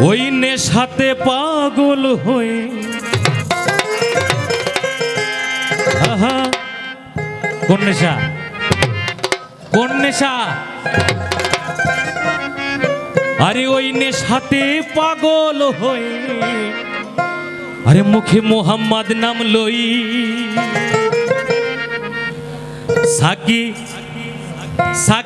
ওই নেশাতে পাগল হয়ে। কোন নেশা? কোন নেশা? আরে ওই নেশাতে পাগল হয়ে। আরে মুখে মোহাম্মদ নাম লই। সাকি সাকি।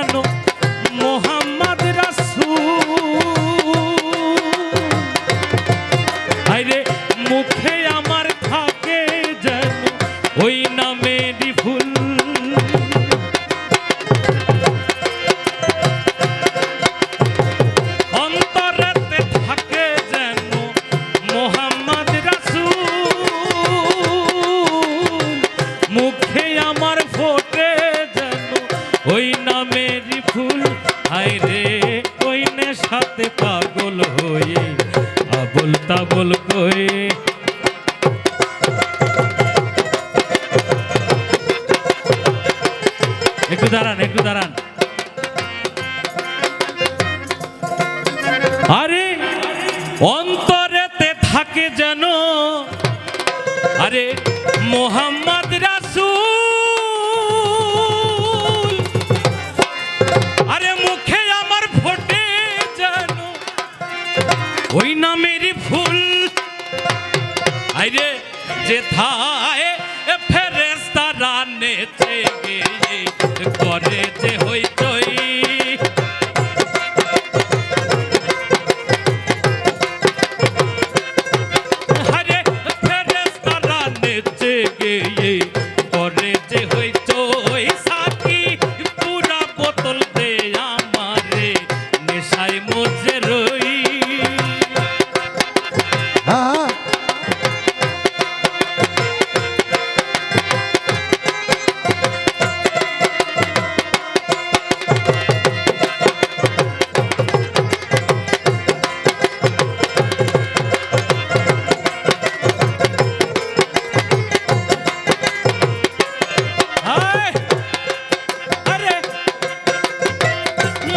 যেন মোহাম্মদ আরে মুখে আমার থাকে যেন ওই নামেরই মুখে আমার নেশাতে পাগল হয়ে, আবল তাবল কয়ে একটু দাঁড়ান একটু দাঁড়ান। আরে, অন্তরেতে থাকে যেন, আরে, মোহাম্মদ রাসূল যে থায় ফেরেস্তারা নেচে গিয়ে করে যে হইচই হরে ফেরেশতারা নেচে গিয়ে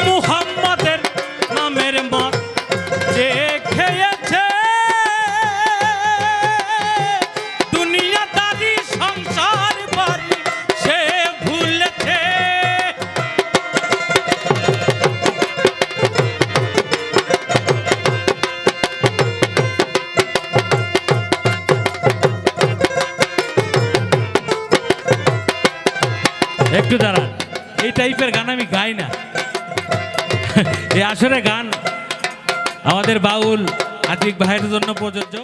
মুহাম্মাদের নামের মদ যে একটু দাঁড়ান এই টাইপের গান আমি গাই না। এই আসরে গান আমাদের বাউল আতিক ভাইয়ের জন্য প্রযোজ্য।